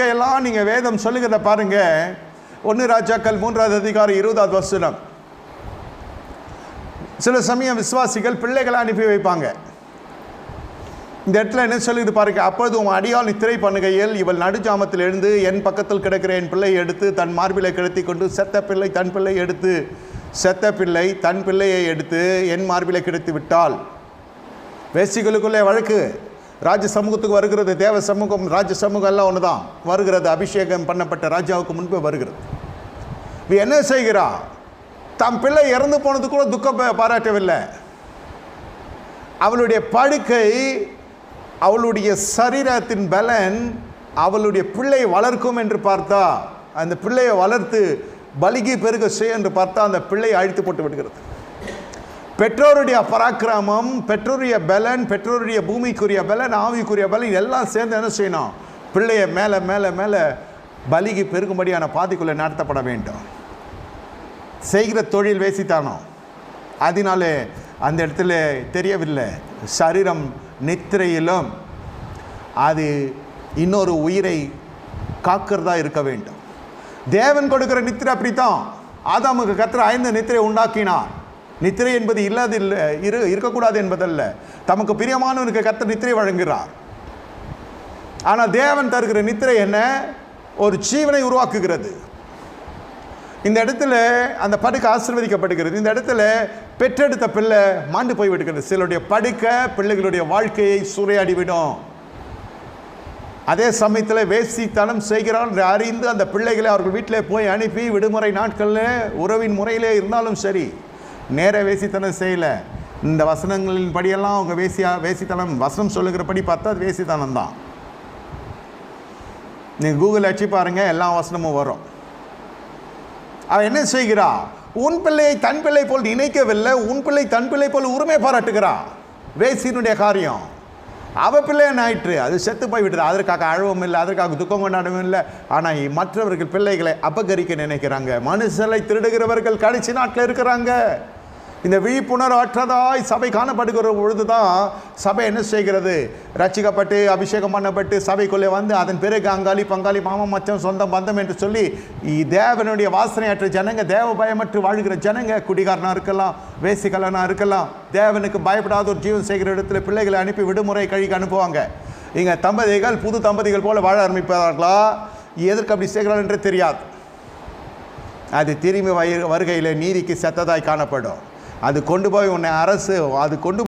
வாழ்க்கையெல்லாம் நீங்கள் வேதம் சொல்லுகிறத பாருங்க. ஒன்று ராஜாக்கள் மூன்றாவது அதிகாரம் இருபதாவது வசனம். சில சமயம் விசுவாசிகள் பிள்ளைகளை அனுப்பி வைப்பாங்க. இந்த இடத்துல என்ன சொல்லுது பாருங்க அப்பொழுது உன் அடியால் நித்திரை பண்ணுகையில் இவள் நடுஜாமத்தில் எழுந்து என் பக்கத்தில் கிடக்கிற என் பிள்ளை எடுத்து தன் மார்பிலை கிடத்தி கொண்டு செத்த பிள்ளை தன் பிள்ளை எடுத்து செத்த பிள்ளை தன் பிள்ளையை எடுத்து என் மார்பிலை கிடத்தி விட்டாள். வேசிகளுக்குள்ளே வழக்கு. ராஜ சமூகத்துக்கு வருகிறது தேவ சமூகம் ராஜ சமூகம் எல்லாம் ஒன்று தான் வருகிறது அபிஷேகம் பண்ணப்பட்ட ராஜாவுக்கு முன்பே வருகிறது. இவ என்ன செய்கிறா? தம் பிள்ளை இறந்து போனது கூட துக்கம் பாராட்டவில்லை. அவளுடைய படுக்கை அவளுடைய சரீரத்தின் பலன் அவளுடைய பிள்ளை வளர்க்கும் என்று பார்த்தா அந்த பிள்ளையை வளர்த்து பலிகி பெருக செய்ய என்று பார்த்தா அந்த பிள்ளையை அழித்து போட்டு விடுகிறது. பெற்றோருடைய பராக்கிரமம் பெற்றோருடைய பலன் பெற்றோருடைய பூமிக்குரிய பலன் ஆவிக்குரிய பலன் எல்லாம் சேர்ந்து என்ன செய்யணும்? பிள்ளையை மேலே மேலே மேலே பலிக்கு பெருகும்படியான பாதைக்குள்ளே நடத்தப்பட வேண்டும். செய்கிற தொழில் வேசித்தானோ அதனாலே அந்த இடத்துல தெரியவில்லை. சரீரம் நித்திரையிலும் அது இன்னொரு உயிரை காக்கிறதா இருக்க வேண்டும். தேவன் கொடுக்கிற நித்திரை அப்படித்தான். ஆதாமுக்கு கத்திர ஐந்து நித்திரை உண்டாக்கினான் நித்திரை என்பது இல்லாது இல்லை இரு இருக்கக்கூடாது என்பதல்ல. தமக்கு பிரியமானவனுக்கு கத்த நித்திரை வழங்குகிறார். ஆனால் தேவன் தருகிற நித்திரை என்ன? ஒரு ஜீவனை உருவாக்குகிறது. இந்த இடத்துல அந்த படுக்கை ஆசீர்வதிக்கப்படுகிறது. இந்த இடத்துல பெற்றெடுத்த பிள்ளை மாண்டு போய் விடுகிறது சிலருடைய படுக்கை பிள்ளைகளுடைய வாழ்க்கையை சூறையாடிவிடும் அதே சமயத்தில் வேசித்தனம் செய்கிறான். என்று அறிந்து அந்த பிள்ளைகளை அவர்கள் வீட்டில் போய் அனுப்பி விடுமுறை நாட்களில் உறவின் முறையிலே இருந்தாலும் சரி. நேர வேசித்தனம் செய்யலை. இந்த வசனங்களின் படியெல்லாம் அவங்க வேசியா வேசித்தனம் வசனம் சொல்லுகிறபடி பார்த்தா அது வேசித்தனம் தான். நீங்கள் கூகுள் அடிச்சு பாருங்கள் எல்லா வசனமும் வரும். அவன் என்ன செய்கிறா? உன் பிள்ளையை தன் பிள்ளை போல் நினைக்கவில்லை உன் பிள்ளை தன் பிள்ளை போல் உரிமை பாராட்டுகிறா. வேசியினுடைய காரியம். அவ பிள்ளைன்னு ஆயிற்று? அது செத்து போய் அதற்காக அழவும் இல்லை அதற்காக துக்கம் கொண்டாடவும் இல்லை. ஆனால் மற்றவர்கள் பிள்ளைகளை அபகரிக்க நினைக்கிறாங்க. மனுஷலை திருடுகிறவர்கள் கடைசி நாட்டில் இருக்கிறாங்க. இந்த விழிப்புணர்வற்றதாய் சபை காணப்படுகிற பொழுது தான் சபை என்ன செய்கிறது? ரட்சிக்கப்பட்டு அபிஷேகம் பண்ணப்பட்டு சபைக்குள்ளே வந்து அதன் பிறகு அங்காளி பங்காளி மாமன் மச்சம் சொந்தம் பந்தம் என்று சொல்லி தேவனுடைய வாசனையற்ற ஜனங்க தேவ பயமற்று வாழ்கிற ஜனங்க குடிகாரனாக இருக்கலாம் வேசிக்கலனாக இருக்கலாம் தேவனுக்கு பயப்படாத ஒரு ஜீவன் செய்கிற இடத்துல பிள்ளைகளை அனுப்பி விடுமுறை கழிக்க அனுப்புவாங்க. இங்கே தம்பதிகள் புது தம்பதிகள் போல வாழ ஆரம்பிப்பார்களா? எதற்கு அப்படி செய்கிறார்கள் என்று தெரியாது. அது திரும்பி வய வருகையில் நீதிக்கு செத்ததாய் காணப்படும். அது கொண்டு போய் உன்னை அரசு அது கொண்டு